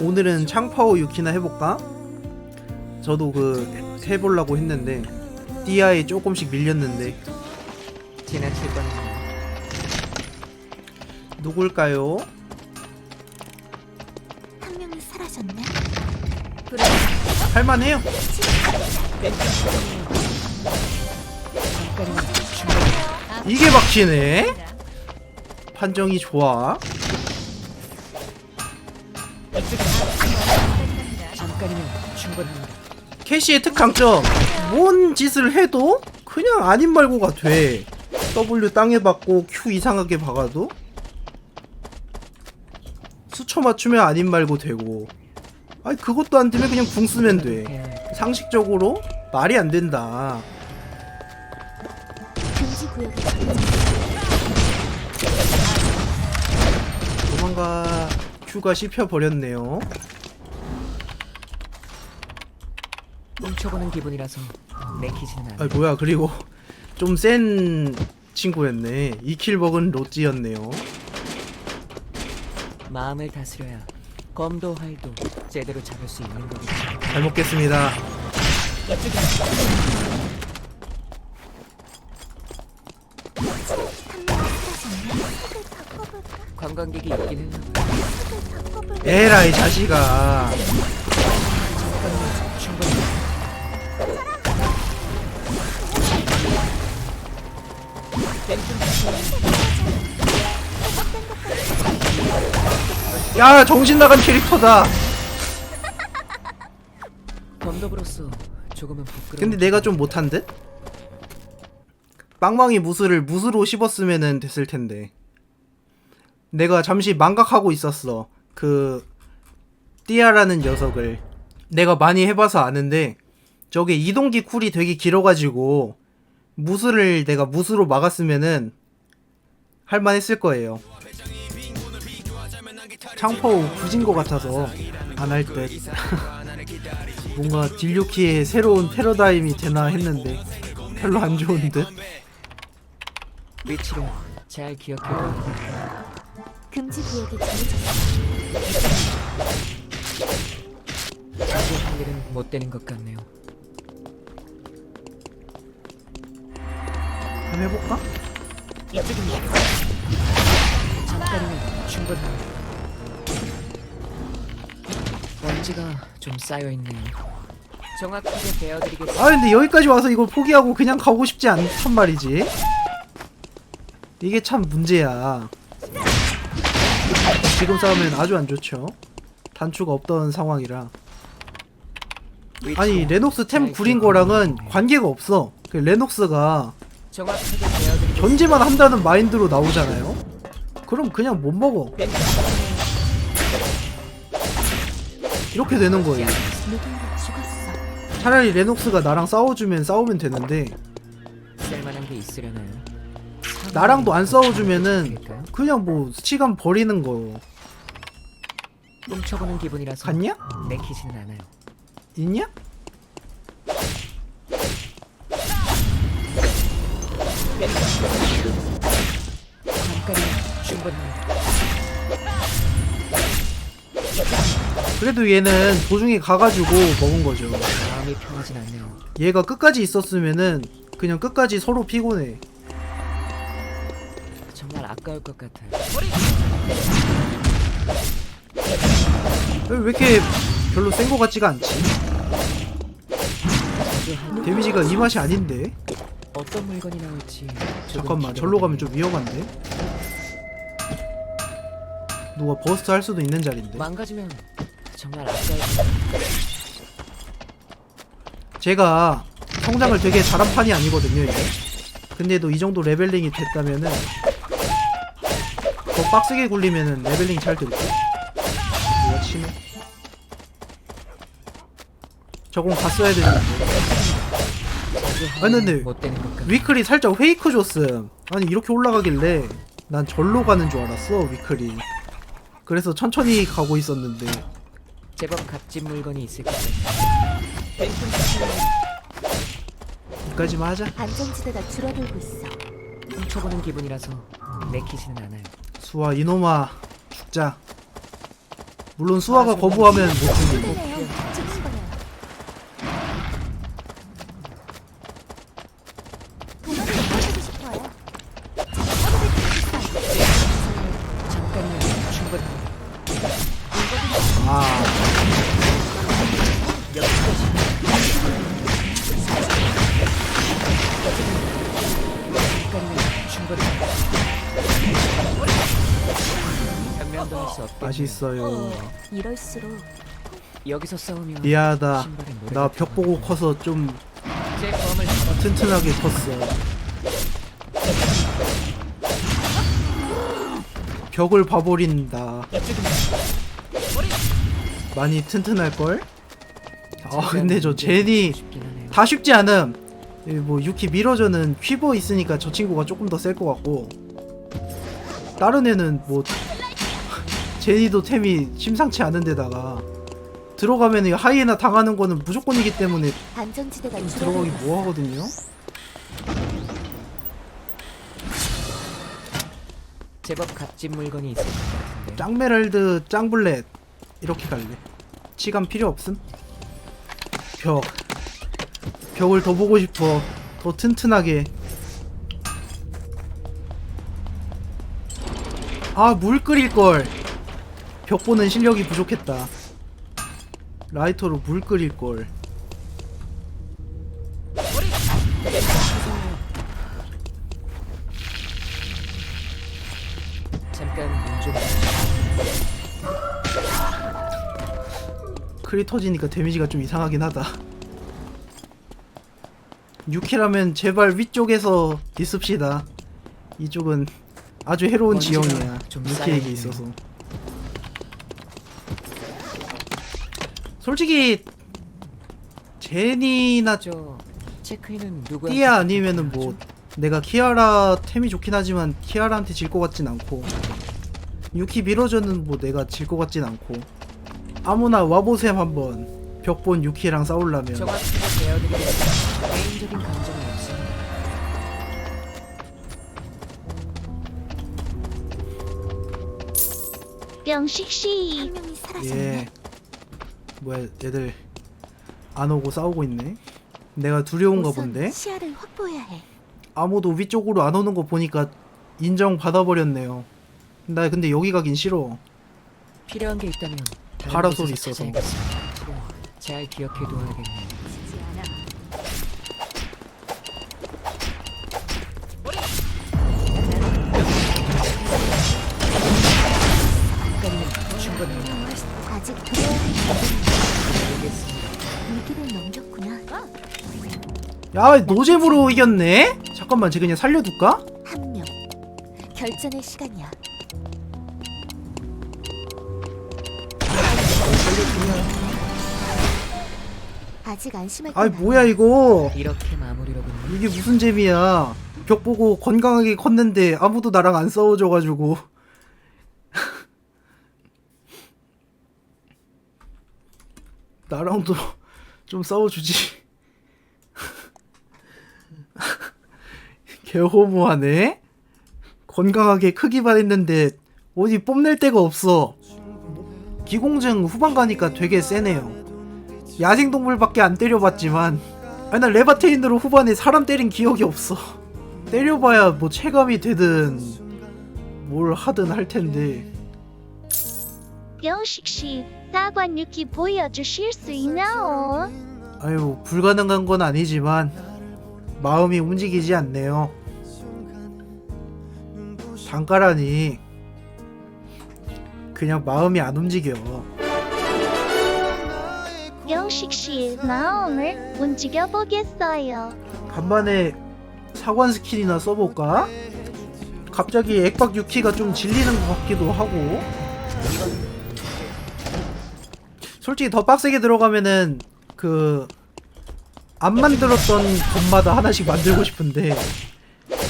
오늘은 창파오 유키나 해볼까? 저도 그 해보려고 했는데 띠아에 조금씩 밀렸는데 지나칠 뻔 누굴까요? 한 명이 사라졌네. 할만해요. 이게 박히네. 판정이 좋아. 캐시의 특장점. 뭔 짓을 해도 그냥 아닌 말고가 돼. W 땅에 박고 Q 이상하게 박아도 수초 맞추면 아닌 말고 되고. 아니 그것도 안 되면 그냥 궁 쓰면 돼. 상식적으로 말이 안 된다. 도망가. Q가 씹혀버렸네요 훔쳐보는 기분이라서 내키지는 않아. 아 뭐야 그리고 좀 센 친구였네 2킬 먹은 로찌였네요 마음을 다스려야 검도 활도 제대로 잡을 수 있는 거겠지. 잘 먹겠습니다 관광객이 했나? 에라이 자식아 충분히 야 정신 나간 캐릭터다 검도부로서 조금은 부끄러워. 근데 내가 좀 못한 듯? 빵망이 무스를 무스로 씹었으면 됐을 텐데 내가 잠시 망각하고 있었어 그 띠아라는 녀석을 내가 많이 해봐서 아는데 저게 이동기 쿨이 되게 길어가지고 무스를 내가 무스로 막았으면은 할만했을 거예요 창포 굳인 것 같아서 안 할 듯. 뭔가 딜류키의 새로운 패러다임이 되나 했는데 별로 안 좋은 듯. 위치를 잘 기억해둬. 금지 구역에 정해졌어. 자주 할 일은 못 되는 것 같네요. 한번 해볼까? 잠깐이면 충분합니다. 먼지가 좀 쌓여 있네요. 정확하게 베어드리겠습니다. 아 근데 여기까지 와서 이걸 포기하고 그냥 가고 싶지 않단 말이지. 이게 참 문제야. 지금 싸우면 아주 안 좋죠. 단추가 없던 상황이라. 아니 레녹스 템 구린 거랑은 관계가 없어. 그 레녹스가 견제만 한다는 마인드로 나오잖아요. 그럼 그냥 못 먹어. 이렇게 되는 거예요. 차라리 레녹스가 나랑 싸워주면 싸우면 되는데 쓸만한 게 있으려나요? 나랑도 안 싸워주면은? 그냥 뭐 시간 버리는 거 훔쳐보는 기분이라서 같냐? 내키지는 않아요. 있냐? 잠깐이면 충분합니다. 그래도 얘는 도중에 가가지고 먹은 거죠. 마음이 편하진 않네요. 얘가 끝까지 있었으면은 그냥 끝까지 서로 피곤해. 정말 아까울 것 같아요. 왜 이렇게 별로 센 거 같지가 않지? 데미지가 이 맛이 아닌데? 어떤 물건이 나올지 잠깐만 절로 가면. 좀 위험한데? 누가 버스트 할 수도 있는 자리인데 망가지면 정말 아까울. 제가 성장을 되게 잘한 판이 아니거든요 이게 근데도 이 정도 레벨링이 됐다면은 더 빡세게 굴리면은 레벨링 잘 될걸? 이거 치네 저건 갔어야 되는데 아니, 하면 근데 못 되는 것 같아요. 위클이 살짝 페이크 줬음 아니 이렇게 올라가길래 난 절로 가는 줄 알았어 위클이 그래서 천천히 가고 있었는데 제법 값진 물건이 있을 거예요. 여기까지만 하자 안전지대가 줄어들고 있어. 훔쳐보는 기분이라서 내키지는 않아요. 수아 이놈아 죽자 물론 수아가 거부하면 못 힘드네요. 두근거 있어요. 이럴수록. 여기서 싸우면 미안하다. 나 벽 보고 커서 좀 제 검을 잡아 튼튼하게 컸어. 벽을 봐버린다. 많이 튼튼할걸? 아 근데 저 제니. 다 쉽지 않음. 이뭐 유키 미러저는 퀴버 있으니까 저 친구가 조금 더 셀 것 같고 다른 애는 뭐 제니도 템이 심상치 않은 데다가 들어가면 이 하이에나 당하는 거는 무조건이기 때문에 안전지대가 들어가기 줄어들고 있어. 뭐 하거든요? 제법 값진 물건이 있을 것 같은데. 짱메랄드 짱블렛 이렇게 갈래 치감 필요 없음? 벽 벽을 더 보고 싶어 더 튼튼하게 아 물 끓일걸 벽 보는 실력이 부족했다. 라이터로 물 끓일 걸. 잠깐 문좀. 크리 터지니까 데미지가 좀 이상하긴 하다. 6키라면 제발 위쪽에서 있읍시다. 이쪽은 아주 해로운 지형이야. 좀 6키에게 쌓여있네요. 있어서 솔직히 제니나 저 체크인은 누구? 띠아 아니면은 뭐 내가 키아라 템이 좋긴 하지만 키아라한테 질 것 같진 않고 유키 미러저는 뭐 내가 질 것 같진 않고 아무나 와보셈 한번 벽본 유키랑 싸우려면 저 같은 거 배워드리겠습니다. 개인적인 감정이 없습니다. 명식 씨, 한 명이 사라졌네. 예 뭐야 얘들 안 오고 싸우고 있네. 내가 두려운가 우선 본데? 시야를 확보해야 해. 아무도 위쪽으로 안 오는 거 보니까 인정 받아버렸네요. 나 근데 여기 가긴 싫어. 필요한 게 있다면 다른 파라솔 곳에서 있어서. 어, 잘 기억해둬야겠네 야 노잼으로 이겼네 잠깐만 쟤 그냥 살려둘까? 한 명. 결전의 시간이야. 아직 안심할 아이 건 뭐야. 이거 이렇게 마무리로군요. 이게 무슨 재미야 벽 보고 건강하게 컸는데 아무도 나랑 안 싸워줘가지고 나랑도 좀 싸워주지 개호무하네? 건강하게 크기만 했는데 어디 뽐낼 데가 없어. 기공증 후반 가니까 되게 세네요. 야생동물밖에 안 때려봤지만 아니 난 레바테인으로 후반에 사람 때린 기억이 없어. 때려봐야 뭐 체감이 되든 뭘 하든 할 텐데. 명식 씨, 사관 유키 보여주실 수 있나요? 아유 불가능한 건 아니지만 마음이 움직이지 않네요 잠깐하니 그냥 마음이 안 움직여 명식 씨, 마음을 움직여 보겠어요. 간만에 사관 스킬이나 써볼까? 갑자기 액박 유키가 좀 질리는 것 같기도 하고 솔직히 더 빡세게 들어가면은 그 안 만들었던 것마다 하나씩 만들고 싶은데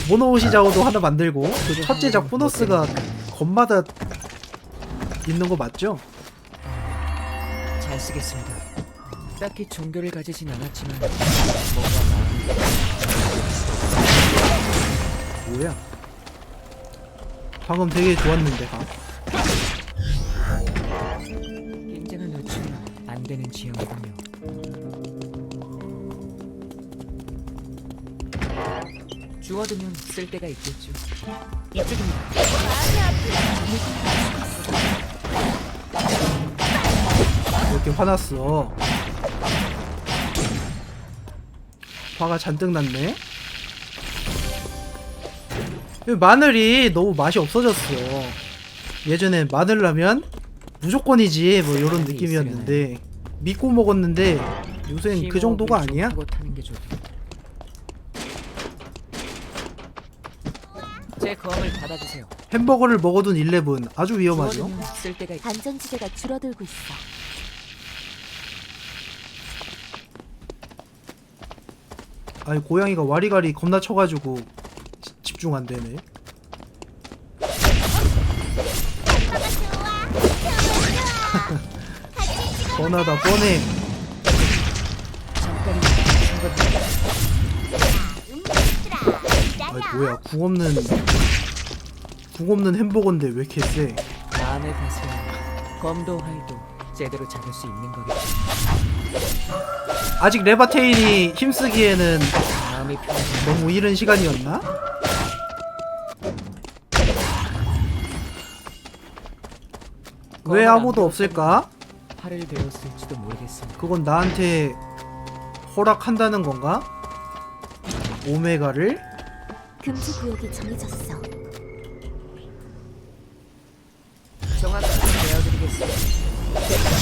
모노오시 자오도 하나 만들고 그 첫째 작 보너스가 것마다 있는 거 맞죠? 잘 쓰겠습니다. 딱히 종교를 가지진 않았지만 뭔가 마음이 뭐야? 방금 되게 좋았는데 가. 되는 지형이군요. 주워두면 쓸 데가 있겠죠. 이쪽입니다. 왜 이렇게 화났어? 화가 잔뜩 났네. 이 마늘이 너무 맛이 없어졌어. 예전에 마늘 라면 무조건이지 뭐 이런 느낌이었는데 믿고 먹었는데 요새는 그 정도가 아니야? 하고 타는 게 좋다. 제 검을 받아주세요. 햄버거를 먹어둔 11 아주 위험하죠. 쓸 있... 안전지대가 줄어들고 있어. 아니 고양이가 와리가리 겁나 쳐가지고 지- 집중 안 되네. 뻔하다 뻔해. 아니 뭐야 궁 없는 궁 없는 햄버거인데 왜 이렇게 세? 마음의 가슴 검도 활도 제대로 잡을 수 있는 거겠지. 아직 레바테인이 힘쓰기에는 마음이 편해져. 너무 이른 시간이었나? 왜 아무도 없을까? 화를 배웠을지도 모르겠습니다. 그건 나한테 허락한다는 건가? 오메가를? 금지 구역이 정해졌어. 정확하게 배워드리겠습니다.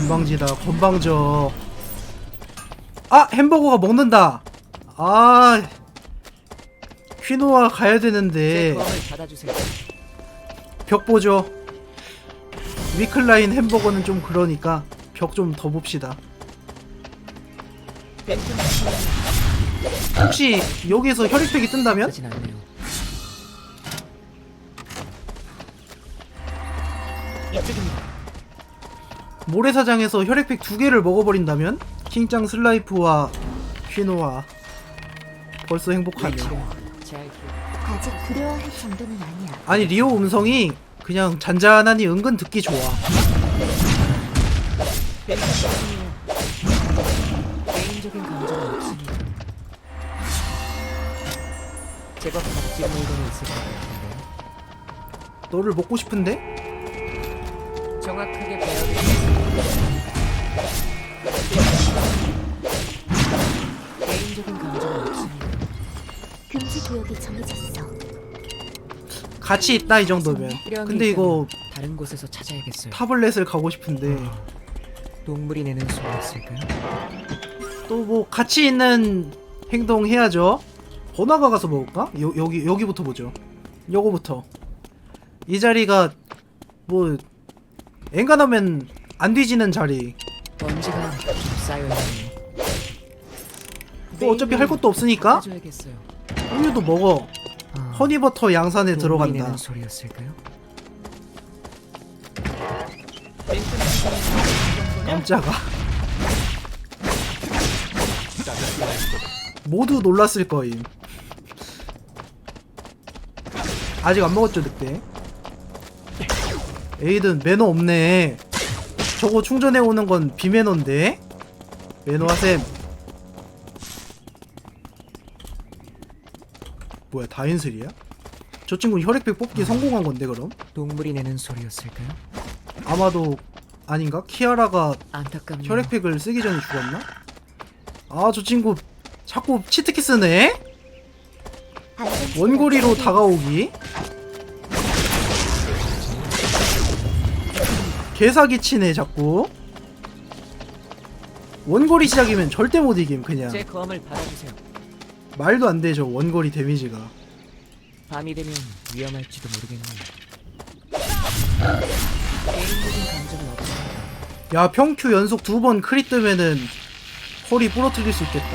건방지다 건방져 아 햄버거가 먹는다 아 퀴노아 가야 제 되는데. 벽 보죠 위클라인 햄버거는 좀 그러니까 벽 좀 더 봅시다. 혹시 여기에서 혈액팩이 뜬다면? 이쪽입니다. 모래사장에서 혈액팩 두 개를 먹어버린다면? 킹짱 슬라이프와 퀴노아 벌써 행복하네 잘 기억. 아직 두려워할 정도는 아니야. 아니 리오 음성이 그냥 잔잔하니 은근 듣기 좋아. 개인적인 감정은 없습니다. 제법 값진 물건이 있을 것 같은데 너를 먹고 싶은데? 정확하 개인적인 감정은 없습니다. 금지 구역이 정해졌어. 같이 있다 이 정도면 근데 이거 다른 곳에서 찾아야겠어요. 타블렛을 가고 싶은데 동물이 내는 소리였을까요? 또 뭐 같이 있는 행동 해야죠 번화가 가서 먹을까? 여, 여기 여기부터 보죠 요거부터 이 자리가 뭐 엔간하면 안 뒤지는 자리 먼지가 좀 쌓여 있네요. 뭐 어차피 할 것도 없으니까? 해줘야겠어요. 우유도 먹어. 아, 허니버터 양산에 들어간다. 소리였을까요? 깜짝아. 모두 놀랐을 거임. 아직 안 먹었죠 늑대 에이든 매너 없네 저거 충전해 오는 건 비매너인데 매너 하셈 뭐야 다인슬이야? 저 친구 혈액팩 뽑기 성공한 건데 그럼? 동물이 내는 소리였을까요? 아마도 아닌가? 키아라가 안타깝네요. 혈액팩을 쓰기 전에 죽었나? 아 저 친구 자꾸 치트키 쓰네? 원거리로 줄어들고 다가오기 개사기 치네 자꾸 원거리 시작이면 절대 못 이김 그냥 제 검을 받아주세요. 말도 안 돼 저 원거리 데미지가 밤이 되면 위험할지도 모르겠네요. 개인적인 감정은 없습니다. 야 평큐 연속 두 번 크리 뜨면은 허리 부러뜨릴 수 있겠다.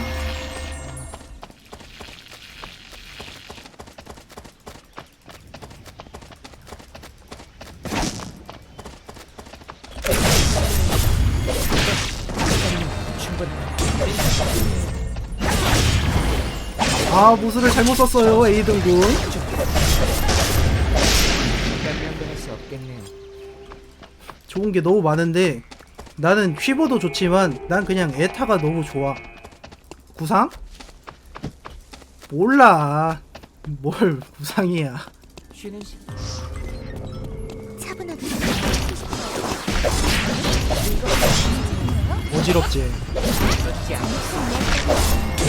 아 무술을 잘못 썼어요 에이든군. 좋은 게 너무 많은데 나는 퀴버도 좋지만 난 그냥 에타가 너무 좋아 구상? 몰라 뭘 구상이야 어지럽지.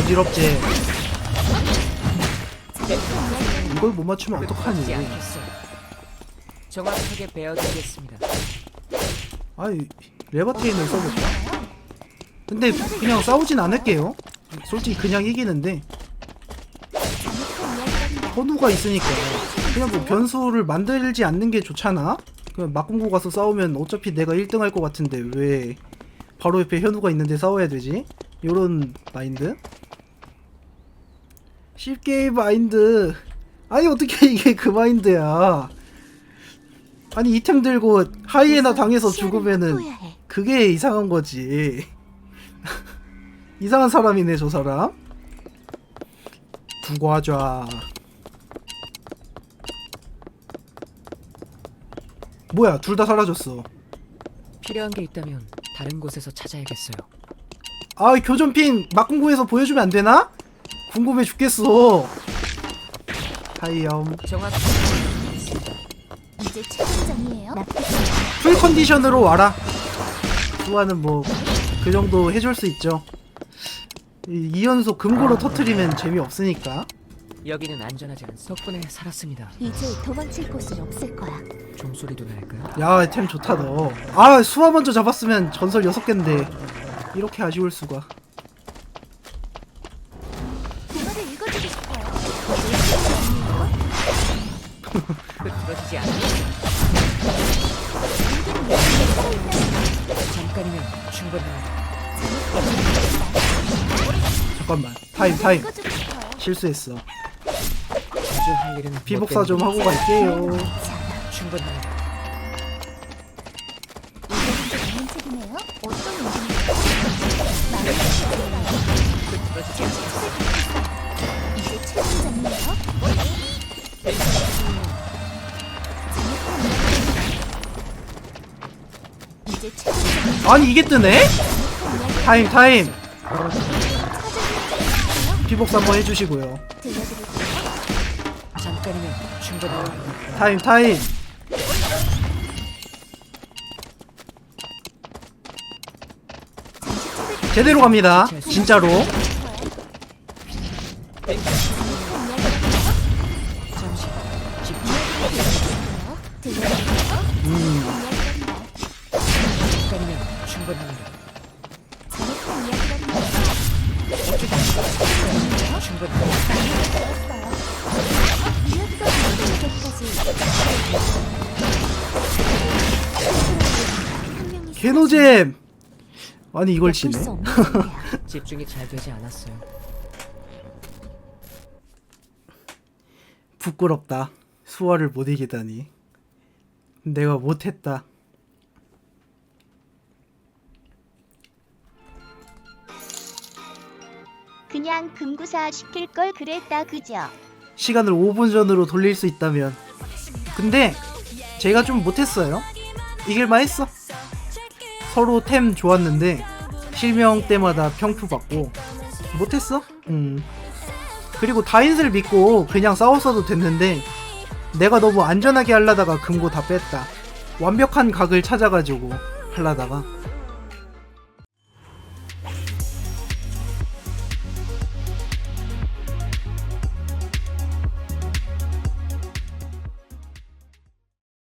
어지럽지 이걸 못 맞추면 어떡하니. 정확하게 배워드리겠습니다. 아이 레버테인을 써볼까? 근데 그냥 싸우진 않을게요 솔직히 그냥 이기는데 헌우가 있으니까 그냥 뭐 변수를 만들지 않는 게 좋잖아? 그냥 막공고 가서 싸우면 어차피 내가 1등 할 것 같은데 왜 바로 옆에 현우가 있는데 싸워야 되지? 요런 마인드? 쉽게 마인드 아니 어떻게 이게 그 마인드야 아니 이템 들고 하이에나 당해서 죽으면은. 그게 이상한 거지. 이상한 사람이네, 저 사람. 두고 하자. 뭐야, 둘 다 사라졌어. 필요한 게 있다면 다른 곳에서 찾아야겠어요. 아, 교전핑 막공구에서 보여주면 안 되나? 궁금해 죽겠어. 하이엄. 이제 최종전이에요. 풀 컨디션으로 와라. 수아는 뭐, 그 정도 해줄 수 있죠. 이, 이 연속 금고로 터트리면 재미없으니까. 여기는 안전하지 않. 덕분에 살았습니다. 이제 도망칠 곳은 없을 거야. 종소리도 날까요? 야, 템 좋다 너. 아, 수아 먼저 잡았으면 전설 6개인데 이렇게 아쉬울 수가. 타임 타임. 싶어요. 실수했어. 아주 할 일은 비복사 좀 하고. 갈게요. 충분합니다. 이게 책이네요. 어떤 의미인가요? 이제 아니 이게 뜨네? 타임 타임. 비복사 한번 해주시고요. 잠깐이면 충분합니다. 타임 타임. 제대로 갑니다. 진짜로. 개노잼. 아니 이걸 치네. 집중이 잘 되지 않았어요. 부끄럽다. 수아를 못 이기다니. 내가 못했다. 그냥 금구사 시킬 걸 그랬다 그죠? 시간을 5분 전으로 돌릴 수 있다면. 근데 제가 좀 못했어요. 이길만 했어. 서로 템 좋았는데 실명 때마다 평표 받고 못했어. 음. 그리고 다인슬 믿고 그냥 싸웠어도 됐는데 내가 너무 안전하게 하려다가 금고 다 뺐다. 완벽한 각을 찾아가지고 하려다가